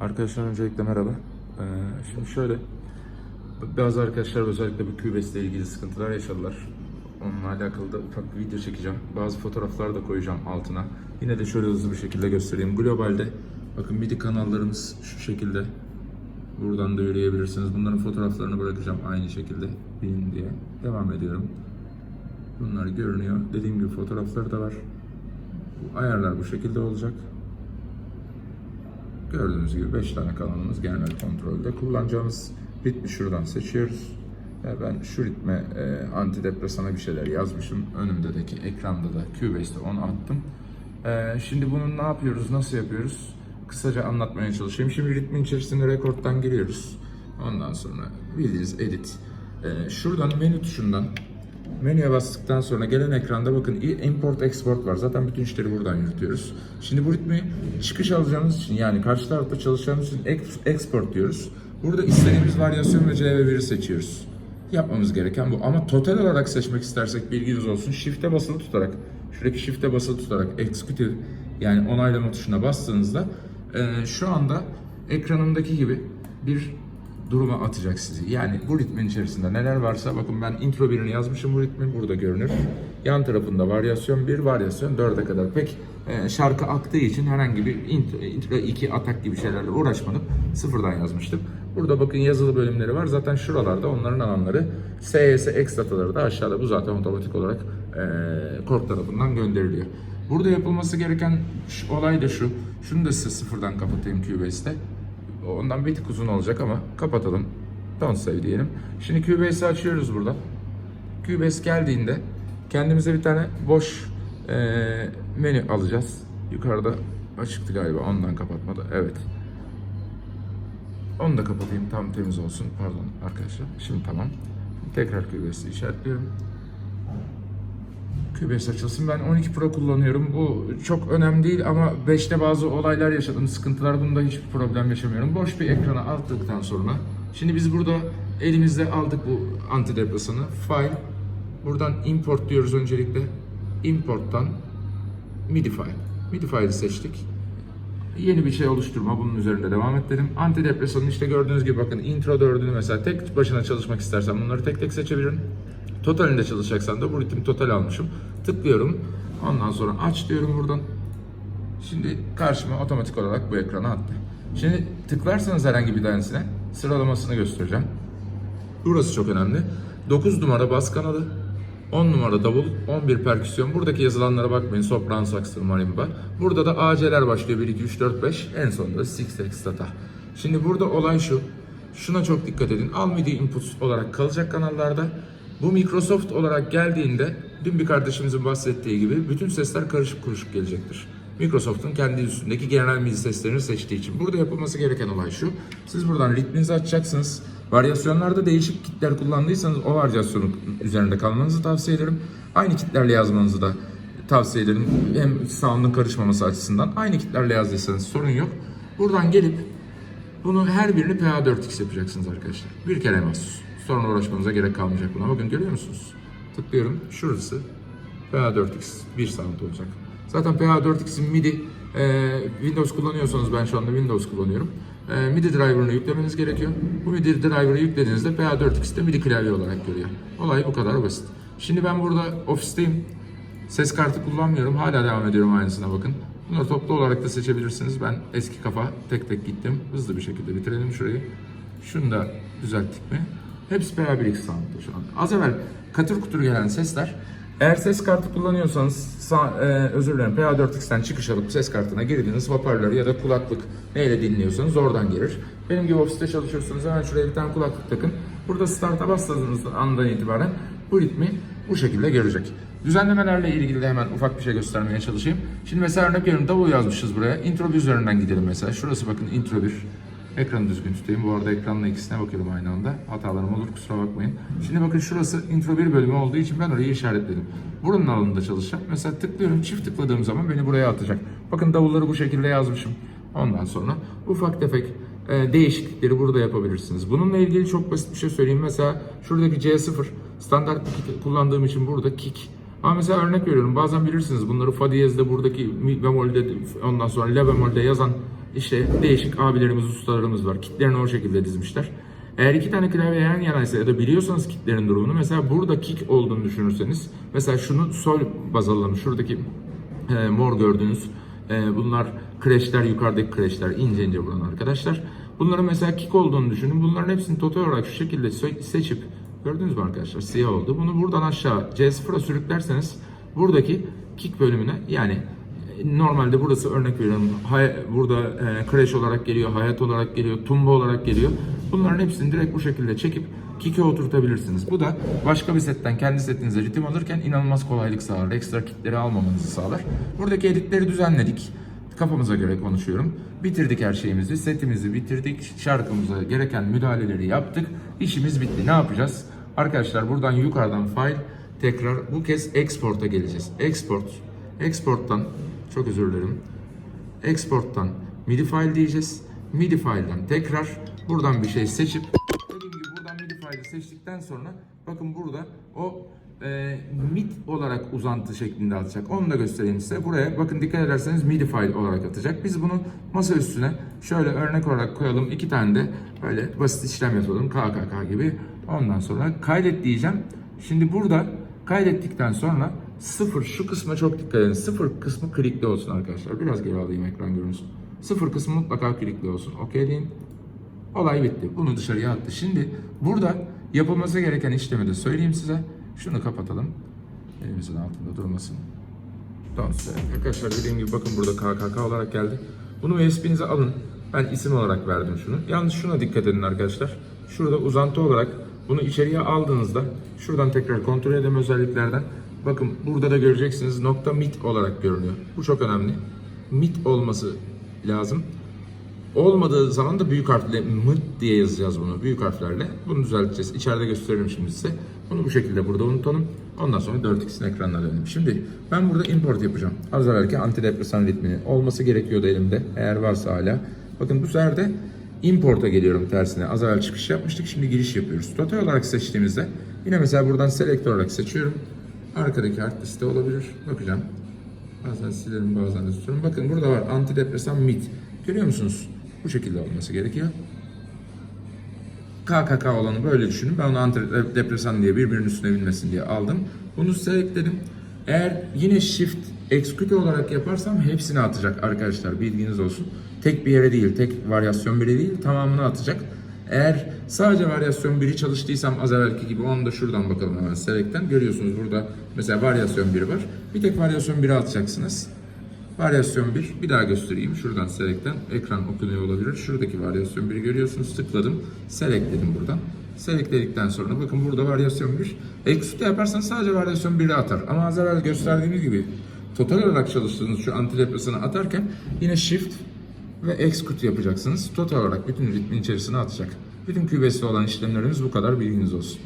Arkadaşlar öncelikle merhaba. Ee, şimdi şöyle, bazı arkadaşlar özellikle bu QBES ile ilgili sıkıntılar yaşadılar. Onunla alakalı da ufak bir video çekeceğim. Bazı fotoğraflar da koyacağım altına. Yine de şöyle hızlı bir şekilde göstereyim. Globalde bakın MIDI kanallarımız şu şekilde. Buradan da yürüyebilirsiniz. Bunların fotoğraflarını bırakacağım aynı şekilde bilin diye. Devam ediyorum. Bunlar görünüyor. Dediğim gibi fotoğraflar da var. Bu ayarlar bu şekilde olacak. Gördüğünüz gibi 5 tane kanalımız genel kontrolde. Kullanacağımız ritmi şuradan seçiyoruz. Ben şu ritme e, antidepresana bir şeyler yazmışım. Önümdeki ekranda da Cubase'de onu attım. E, şimdi bunu ne yapıyoruz, nasıl yapıyoruz? Kısaca anlatmaya çalışayım. Şimdi ritmin içerisinde rekorttan giriyoruz. Ondan sonra bildiğiniz edit. E, şuradan menü tuşundan Menüye bastıktan sonra gelen ekranda bakın import export var. Zaten bütün işleri buradan yürütüyoruz. Şimdi bu ritmi çıkış alacağımız için yani karşı tarafta çalışacağımız için ex- export diyoruz. Burada istediğimiz varyasyon ve CV1'i seçiyoruz. Yapmamız gereken bu. Ama total olarak seçmek istersek bilginiz olsun. Shift'e basılı tutarak, şuradaki Shift'e basılı tutarak executive yani onaylama tuşuna bastığınızda şu anda ekranımdaki gibi bir duruma atacak sizi. Yani bu ritmin içerisinde neler varsa bakın ben intro birini yazmışım bu ritmin burada görünür. Yan tarafında varyasyon 1, varyasyon 4'e kadar. Pek e, şarkı aktığı için herhangi bir intro, intro 2 atak gibi şeylerle uğraşmadım. Sıfırdan yazmıştım. Burada bakın yazılı bölümleri var. Zaten şuralarda onların alanları SYS X dataları da aşağıda. Bu zaten otomatik olarak e, Korg tarafından gönderiliyor. Burada yapılması gereken olay da şu. Şunu da size sıfırdan kapatayım Cubase'de. Ondan bir tık uzun olacak ama kapatalım. Don't save diyelim. Şimdi Cubase'i açıyoruz burada. Cubase geldiğinde kendimize bir tane boş eee, menü alacağız. Yukarıda açıktı galiba ondan kapatmadı. Evet. Onu da kapatayım tam temiz olsun. Pardon arkadaşlar. Şimdi tamam. Tekrar Cubase'i işaretliyorum. Cubase açılsın. Ben 12 Pro kullanıyorum. Bu çok önemli değil ama 5'te bazı olaylar yaşadım, sıkıntılar. Bunda hiçbir problem yaşamıyorum. Boş bir ekrana aldıktan sonra şimdi biz burada elimizde aldık bu antidepresanı. File. Buradan import diyoruz öncelikle. Import'tan MIDI file. MIDI file'i seçtik. Yeni bir şey oluşturma, bunun üzerinde devam et dedim. Antidepresanın işte gördüğünüz gibi bakın intro 4'ünü mesela tek başına çalışmak istersen bunları tek tek seçebilirim. Totalinde çalışacaksan da bu ritim total almışım. Tıklıyorum. Ondan sonra aç diyorum buradan. Şimdi karşıma otomatik olarak bu ekrana attı. Şimdi tıklarsanız herhangi bir tanesine sıralamasını göstereceğim. Burası çok önemli. 9 numara bas kanalı, 10 numara davul, 11 perküsyon. Buradaki yazılanlara bakmayın. Sopran, saksı, marimba. Burada da AC'ler başlıyor. 1, 2, 3, 4, 5. En sonunda 6 data. Şimdi burada olay şu. Şuna çok dikkat edin. Al MIDI input olarak kalacak kanallarda. Bu Microsoft olarak geldiğinde dün bir kardeşimizin bahsettiği gibi bütün sesler karışık kuruşuk gelecektir. Microsoft'un kendi üstündeki genel MIDI seslerini seçtiği için. Burada yapılması gereken olay şu. Siz buradan ritminizi açacaksınız. Varyasyonlarda değişik kitler kullandıysanız o varyasyonun üzerinde kalmanızı tavsiye ederim. Aynı kitlerle yazmanızı da tavsiye ederim. Hem sound'un karışmaması açısından. Aynı kitlerle yazdıysanız sorun yok. Buradan gelip bunu her birini PA4X yapacaksınız arkadaşlar. Bir kere mahsus. Sonra uğraşmanıza gerek kalmayacak buna. Bakın görüyor musunuz? Tıklıyorum. Şurası PA4X. Bir sound olacak. Zaten PA4X'in MIDI e, Windows kullanıyorsanız ben şu anda Windows kullanıyorum. E, MIDI driver'ını yüklemeniz gerekiyor. Bu MIDI driver'ı yüklediğinizde PA4X'te MIDI klavye olarak görüyor. Olay bu kadar basit. Şimdi ben burada ofisteyim. Ses kartı kullanmıyorum. Hala devam ediyorum aynısına bakın. Bunları toplu olarak da seçebilirsiniz. Ben eski kafa tek tek gittim. Hızlı bir şekilde bitirelim şurayı. Şunu da düzelttik mi? Hepsi beraber ilk sound'da şu an. Az evvel katır kutur gelen sesler. Eğer ses kartı kullanıyorsanız sa- e, özür dilerim PA4X'ten çıkış alıp ses kartına girdiğiniz hoparlör ya da kulaklık neyle dinliyorsanız oradan gelir. Benim gibi ofiste çalışıyorsanız hemen şuraya bir tane kulaklık takın. Burada start'a bastığınız andan itibaren bu ritmi bu şekilde görecek. Düzenlemelerle ilgili de hemen ufak bir şey göstermeye çalışayım. Şimdi mesela örnek veriyorum davul yazmışız buraya. Intro 1 üzerinden gidelim mesela. Şurası bakın intro 1. Ekranı düzgün tutayım. Bu arada ekranla ikisine bakıyorum aynı anda. Hatalarım olur kusura bakmayın. Şimdi bakın şurası intro 1 bölümü olduğu için ben orayı işaretledim. Buranın alanında çalışacak. Mesela tıklıyorum çift tıkladığım zaman beni buraya atacak. Bakın davulları bu şekilde yazmışım. Ondan sonra ufak tefek e, değişiklikleri burada yapabilirsiniz. Bununla ilgili çok basit bir şey söyleyeyim. Mesela şuradaki C0 standart bir kick kullandığım için burada kick. Ama mesela örnek veriyorum bazen bilirsiniz bunları fa diyezde buradaki mi bemolde ondan sonra la bemolde yazan işte değişik abilerimiz, ustalarımız var. Kitlerini o şekilde dizmişler. Eğer iki tane klavye yan yanaysa ya da biliyorsanız kitlerin durumunu mesela burada kick olduğunu düşünürseniz mesela şunu sol baz alalım. Şuradaki e, mor gördüğünüz e, bunlar crashler yukarıdaki crashler ince ince buran arkadaşlar. Bunların mesela kick olduğunu düşünün. Bunların hepsini total olarak şu şekilde se- seçip gördünüz mü arkadaşlar siyah oldu. Bunu buradan aşağı C0'a sürüklerseniz buradaki kick bölümüne yani normalde burası örnek veriyorum hay- burada e, crash olarak geliyor, hayat olarak geliyor, tumba olarak geliyor. Bunların hepsini direkt bu şekilde çekip kick'e oturtabilirsiniz. Bu da başka bir setten kendi setinize ritim alırken inanılmaz kolaylık sağlar. Ekstra kickleri almamanızı sağlar. Buradaki editleri düzenledik. Kafamıza göre konuşuyorum. Bitirdik her şeyimizi, setimizi bitirdik. Şarkımıza gereken müdahaleleri yaptık. İşimiz bitti. Ne yapacağız? Arkadaşlar buradan yukarıdan file tekrar bu kez export'a geleceğiz. Export. Export'tan çok özür dilerim. Export'tan MIDI file diyeceğiz. MIDI file'den tekrar buradan bir şey seçip dediğim gibi buradan MIDI file'i seçtikten sonra bakın burada o e, MID olarak uzantı şeklinde atacak. Onu da göstereyim size. Buraya bakın dikkat ederseniz MIDI file olarak atacak. Biz bunu masa üstüne şöyle örnek olarak koyalım. iki tane de böyle basit işlem yapalım. KKK gibi. Ondan sonra kaydet diyeceğim. Şimdi burada kaydettikten sonra sıfır şu kısma çok dikkat edin. Sıfır kısmı klikli olsun arkadaşlar. Biraz geri alayım ekran görünsün. Sıfır kısmı mutlaka klikli olsun. Okey deyin. Olay bitti. Bunu dışarıya attı. Şimdi burada yapılması gereken işlemi de söyleyeyim size. Şunu kapatalım. Elimizin altında durmasın. Tamam. Arkadaşlar dediğim gibi bakın burada KKK olarak geldi. Bunu USB'nize alın. Ben isim olarak verdim şunu. Yalnız şuna dikkat edin arkadaşlar. Şurada uzantı olarak bunu içeriye aldığınızda şuradan tekrar kontrol edeme özelliklerden bakın burada da göreceksiniz nokta mit olarak görünüyor. Bu çok önemli. Mit olması lazım. Olmadığı zaman da büyük harfle mıt diye yazacağız bunu büyük harflerle. Bunu düzelteceğiz. İçeride gösteririm şimdi size. Bunu bu şekilde burada unutalım. Ondan sonra 4x'in ekranına dönelim. Şimdi ben burada import yapacağım. Az evvelki antidepresan ritmini olması gerekiyordu elimde. Eğer varsa hala. Bakın bu sefer de import'a geliyorum tersine. Az evvel çıkış yapmıştık. Şimdi giriş yapıyoruz. Total olarak seçtiğimizde yine mesela buradan select olarak seçiyorum. Arkadaki hard liste olabilir. Bakacağım. Bazen silerim bazen de tutuyorum. Bakın burada var antidepresan mit. Görüyor musunuz? Bu şekilde olması gerekiyor. KKK olanı böyle düşünün. Ben onu antidepresan diye birbirinin üstüne binmesin diye aldım. Bunu size ekledim. Eğer yine shift execute olarak yaparsam hepsini atacak arkadaşlar bilginiz olsun. Tek bir yere değil, tek varyasyon biri değil tamamını atacak. Eğer sadece varyasyon 1'i çalıştıysam az evvelki gibi onu da şuradan bakalım hemen select'ten. Görüyorsunuz burada mesela varyasyon 1 var. Bir tek varyasyon 1'i atacaksınız. Varyasyon 1. Bir daha göstereyim. Şuradan select'ten ekran okunuyor olabilir. Şuradaki varyasyon 1'i görüyorsunuz. Tıkladım. Select dedim buradan. Select dedikten sonra bakın burada varyasyon 1. Execute yaparsanız sadece varyasyon 1'i atar. Ama az evvel gösterdiğimiz gibi total olarak çalıştığınız şu antidepresanı atarken yine shift ve execute yapacaksınız. Total olarak bütün ritmin içerisine atacak. Bütün kübesi olan işlemlerimiz bu kadar bilginiz olsun.